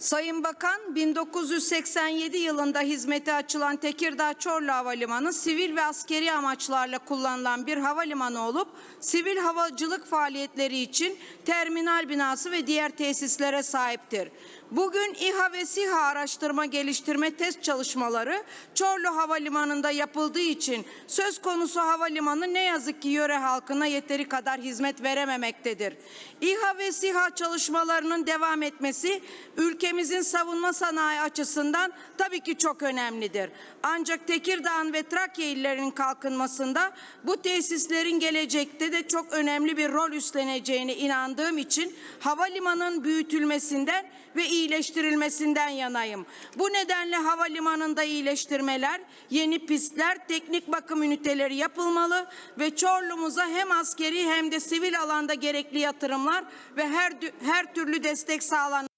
Sayın Bakan 1987 yılında hizmete açılan Tekirdağ Çorlu Havalimanı sivil ve askeri amaçlarla kullanılan bir havalimanı olup sivil havacılık faaliyetleri için terminal binası ve diğer tesislere sahiptir. Bugün İHA ve SİHA araştırma geliştirme test çalışmaları Çorlu Havalimanı'nda yapıldığı için söz konusu havalimanı ne yazık ki yöre halkına yeteri kadar hizmet verememektedir. İHA ve SİHA çalışmalarının devam etmesi ülkemizin savunma sanayi açısından tabii ki çok önemlidir. Ancak Tekirdağ'ın ve Trakya illerinin kalkınmasında bu tesislerin gelecekte de çok önemli bir rol üstleneceğine inandığım için havalimanının büyütülmesinden ve iyileştirilmesinden yanayım. Bu nedenle havalimanında iyileştirmeler, yeni pistler, teknik bakım üniteleri yapılmalı ve Çorlu'muza hem askeri hem de sivil alanda gerekli yatırımlar ve her her türlü destek sağlanmalı.